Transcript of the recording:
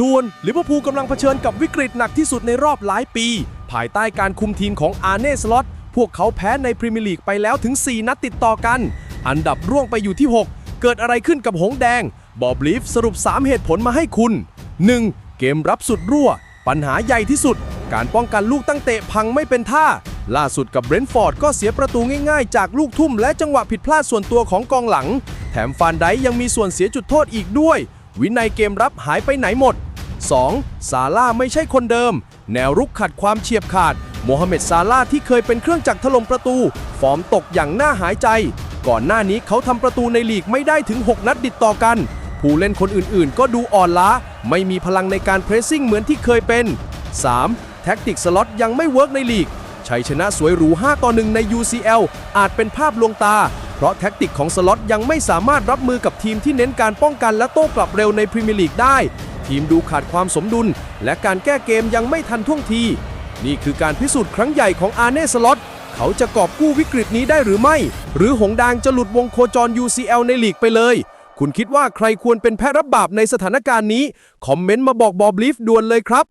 ดวนลิเวอร์พูลกำลังเผชิญกับวิกฤตหนักที่สุดในรอบหลายปี ภายใต้การคุมทีมของอาร์เน่สล็อตพวกเขาแพ้ในพรีเมียร์ลีกไปแล้วถึง 4 นัดติดต่อกัน อันดับร่วงไปอยู่ที่ 6 เกิดอะไรขึ้นกับหงแดง บอบลีฟสรุป 3 เหตุผลมาให้คุณ 1. เกมรับสุดรั่ว ปัญหาใหญ่ที่สุด การป้องกันลูกตั้งเตะพังไม่เป็นท่า ล่าสุดกับเบรนท์ฟอร์ดก็เสียประตูง่ายๆ จากลูกทุ่มและจังหวะผิดพลาดส่วนตัวของกองหลัง แถมฟานไดค์ยังมีส่วนเสียจุดโทษอีกด้วย วินัยเกมรับหายไปไหนหมด 2. ซาร่าไม่ใช่คนเดิม แนวรุกขัดความเฉียบขาด โมฮัมเหม็ดซาร่าที่เคยเป็นเครื่องจักรถล่มประตู ฟอร์มตกอย่างน่าหายใจ ก่อนหน้านี้เขาทำประตูในลีกไม่ได้ถึง 6 นัดติดต่อกัน ผู้เล่นคนอื่นๆ ก็ดูอ่อนล้า ไม่มีพลังในการเพรสซิ่งเหมือนที่เคยเป็น 3. แท็กติกสล็อตยังไม่เวิร์กในลีกชัยชนะสวยหรู 5 ต่อ 1 ใน UCL อาจเป็นภาพลวงตา เพราะแท็กติกของสล็อตยังไม่สามารถรับมือกับทีมที่เน้นการป้องกันและโต้กลับเร็วในพรีเมียร์ลีกได้ ทีมดูขาดความสมดุล และการแก้เกมยังไม่ทันท่วงที นี่คือการพิสูจน์ครั้งใหญ่ของอาร์เน่สล็อตเขาจะกอบกู้วิกฤตนี้ได้หรือไม่ หรือหงดางจะหลุดวงโคจร UCL ในลีกไปเลย คุณคิดว่าใครควรเป็นแพ้รับบาปในสถานการณ์นี้ คอมเมนต์มาบอกบอบลีฟด่วนเลยครับ